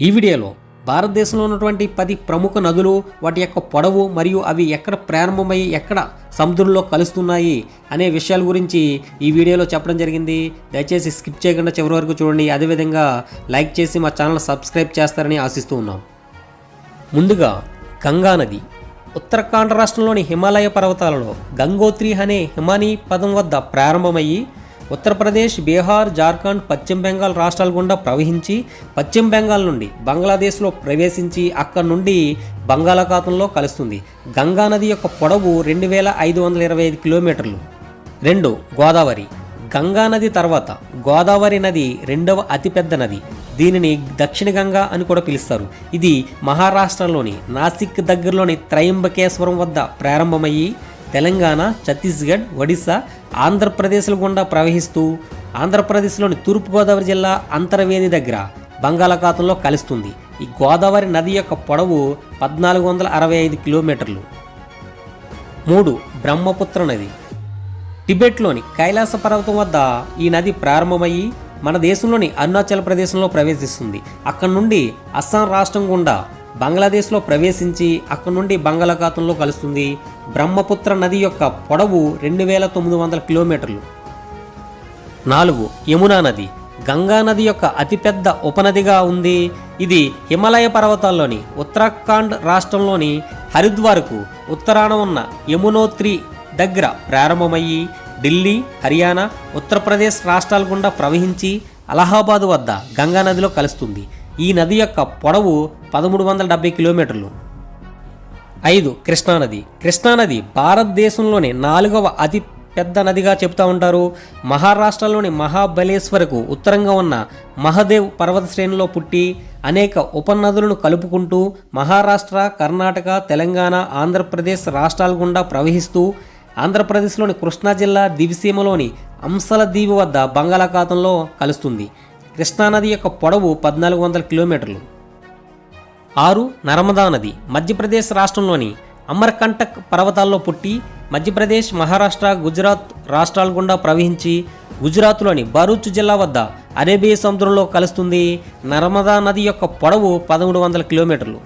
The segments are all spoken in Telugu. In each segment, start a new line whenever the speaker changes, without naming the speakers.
ఈ వీడియోలో భారతదేశంలో ఉన్నటువంటి పది ప్రముఖ నదులు వాటి యొక్క పొడవు మరియు అవి ఎక్కడ ప్రారంభమై ఎక్కడ సముద్రంలో కలుస్తున్నాయి అనే విషయాల గురించి ఈ వీడియోలో చెప్పడం జరిగింది. దయచేసి స్కిప్ చేయకుండా చివరి వరకు చూడండి. అదేవిధంగా లైక్ చేసి మా ఛానల్ సబ్స్క్రైబ్ చేస్తారని ఆశిస్తూ ఉన్నాం. ముందుగా గంగా నది. ఉత్తరాఖండ్ రాష్ట్రంలోని హిమాలయ పర్వతాలలో గంగోత్రి అనే హిమానీ పదం వద్ద ప్రారంభమయ్యి ఉత్తరప్రదేశ్ బీహార్ జార్ఖండ్ పశ్చిమ బెంగాల్ రాష్ట్రాల గుండా ప్రవహించి పశ్చిమ బెంగాల్ నుండి బంగ్లాదేశ్లో ప్రవేశించి అక్కడి నుండి బంగాళాఖాతంలో కలుస్తుంది. గంగా నది యొక్క పొడవు రెండు వేల ఐదు వందల ఇరవై ఐదు కిలోమీటర్లు. రెండు గోదావరి. గంగా నది తర్వాత గోదావరి నది రెండవ అతిపెద్ద నది. దీనిని దక్షిణ గంగా అని కూడా పిలుస్తారు. ఇది మహారాష్ట్రలోని నాసిక్ దగ్గరలోని త్రయంబకేశ్వరం వద్ద ప్రారంభమయ్యి తెలంగాణ ఛత్తీస్గఢ్ ఒడిశా ఆంధ్రప్రదేశ్ల గుండా ప్రవహిస్తూ ఆంధ్రప్రదేశ్లోని తూర్పుగోదావరి జిల్లా అంతర్వేది దగ్గర బంగాళాఖాతంలో కలుస్తుంది. ఈ గోదావరి నది యొక్క పొడవు పద్నాలుగు వందల అరవై ఐదు కిలోమీటర్లు. మూడు బ్రహ్మపుత్ర నది. టిబెట్లోని కైలాస పర్వతం వద్ద ఈ నది ప్రారంభమయ్యి మన దేశంలోని అరుణాచల్ ప్రదేశంలో ప్రవేశిస్తుంది. అక్కడి నుండి అస్సాం రాష్ట్రం గుండా బంగ్లాదేశ్లో ప్రవేశించి అక్కడి నుండి బంగాళాఖాతంలో కలుస్తుంది బ్రహ్మపుత్ర నది యొక్క పొడవు రెండు వేల తొమ్మిది వందల కిలోమీటర్లు. నాలుగు యమునా నది. గంగా నది యొక్క అతిపెద్ద ఉపనదిగా ఉంది. ఇది హిమాలయ పర్వతాల్లోని ఉత్తరాఖండ్ రాష్ట్రంలోని హరిద్వార్కు ఉత్తరాన ఉన్న యమునోత్రి దగ్గర ప్రారంభమయ్యి ఢిల్లీ హర్యానా ఉత్తరప్రదేశ్ రాష్ట్రాల గుండా ప్రవహించి అలహాబాద్ వద్ద గంగా నదిలో కలుస్తుంది. ఈ నది యొక్క పొడవు పదమూడు వందల డెబ్బై కిలోమీటర్లు. ఐదు కృష్ణానది కృష్ణానది భారతదేశంలోని నాలుగవ అతి పెద్ద నదిగా చెబుతూ ఉంటారు. మహారాష్ట్రలోని మహాబలేశ్వరకు ఉత్తరంగా ఉన్న మహదేవ్ పర్వత శ్రేణిలో పుట్టి అనేక ఉపనదులను కలుపుకుంటూ మహారాష్ట్ర కర్ణాటక తెలంగాణ ఆంధ్రప్రదేశ్ రాష్ట్రాల గుండా ప్రవహిస్తూ ఆంధ్రప్రదేశ్లోని కృష్ణా జిల్లా దివిసీమలోని అంశల దీవి వద్ద బంగాళాఖాతంలో కలుస్తుంది. కృష్ణానది యొక్క పొడవు పద్నాలుగు వందల కిలోమీటర్లు. ఆరు నర్మదా నది మధ్యప్రదేశ్ రాష్ట్రంలోని అమర్కంటక్ పర్వతాల్లో పుట్టి మధ్యప్రదేశ్ మహారాష్ట్ర గుజరాత్ రాష్ట్రాల గుండా ప్రవహించి గుజరాత్లోని భరూచ్ జిల్లా వద్ద అరేబియా సముద్రంలో కలుస్తుంది నర్మదా నది యొక్క పొడవు పదమూడు వందల కిలోమీటర్లు.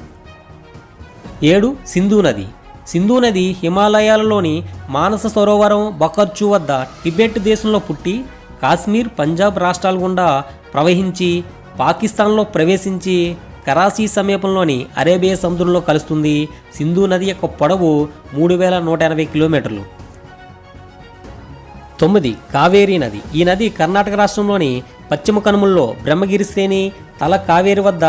ఏడు సింధు నది. సింధు నది హిమాలయాలలోని మానస సరోవరం బకర్చు వద్ద టిబెట్ దేశంలో పుట్టి కాశ్మీర్ పంజాబ్ రాష్ట్రాల గుండా ప్రవహించి పాకిస్తాన్లో ప్రవేశించి కరాచీ సమీపంలోని అరేబియా సముద్రంలో కలుస్తుంది సింధు నది యొక్క పొడవు మూడు వేల నూట ఎనభై కిలోమీటర్లు. తొమ్మిది కావేరీ నది. ఈ నది కర్ణాటక రాష్ట్రంలోని పశ్చిమ కనుమల్లో బ్రహ్మగిరి శ్రేణి తల కావేరి వద్ద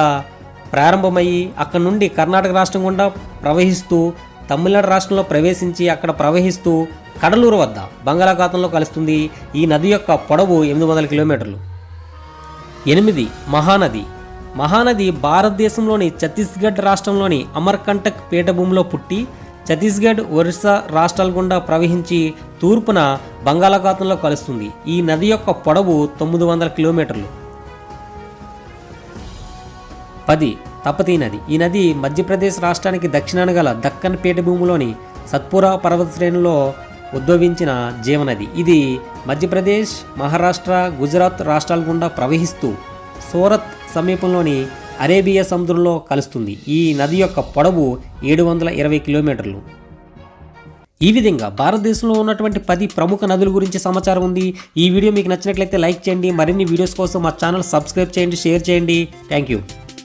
ప్రారంభమయ్యి అక్కడ నుండి కర్ణాటక రాష్ట్రం గుండా ప్రవహిస్తూ తమిళనాడు రాష్ట్రంలో ప్రవేశించి అక్కడ ప్రవహిస్తూ కడలూరు వద్ద బంగాళాఖాతంలో కలుస్తుంది. ఈ నది యొక్క పొడవు ఎనిమిది వందల కిలోమీటర్లు. ఎనిమిది మహానది. మహానది భారతదేశంలోని ఛత్తీస్గఢ్ రాష్ట్రంలోని అమర్కంటక్ పీఠభూమిలో పుట్టి ఛత్తీస్గఢ్ ఒరిస్సా రాష్ట్రాల గుండా ప్రవహించి తూర్పున బంగాళాఖాతంలో కలుస్తుంది. ఈ నది యొక్క పొడవు తొమ్మిది వందల కిలోమీటర్లు. పది తపతీ నది. ఈ నది మధ్యప్రదేశ్ రాష్ట్రానికి దక్షిణాన గల దక్కన్ పీఠభూమిలోని సత్పురా పర్వత శ్రేణిలో ఉద్భవించిన జీవనది. ఇది మధ్యప్రదేశ్ మహారాష్ట్ర గుజరాత్ రాష్ట్రాల గుండా ప్రవహిస్తూ సూరత్ సమీపంలోని అరేబియా సముద్రంలో కలుస్తుంది. ఈ నది యొక్క పొడవు ఏడు వందల ఇరవై కిలోమీటర్లు. ఈ విధంగా భారతదేశంలో ఉన్నటువంటి పది ప్రముఖ నదుల గురించి సమాచారం ఉంది. ఈ వీడియో మీకు నచ్చినట్లయితే లైక్ చేయండి. మరిన్ని వీడియోస్ కోసం మా ఛానల్ సబ్స్క్రైబ్ చేయండి షేర్ చేయండి. Thank you.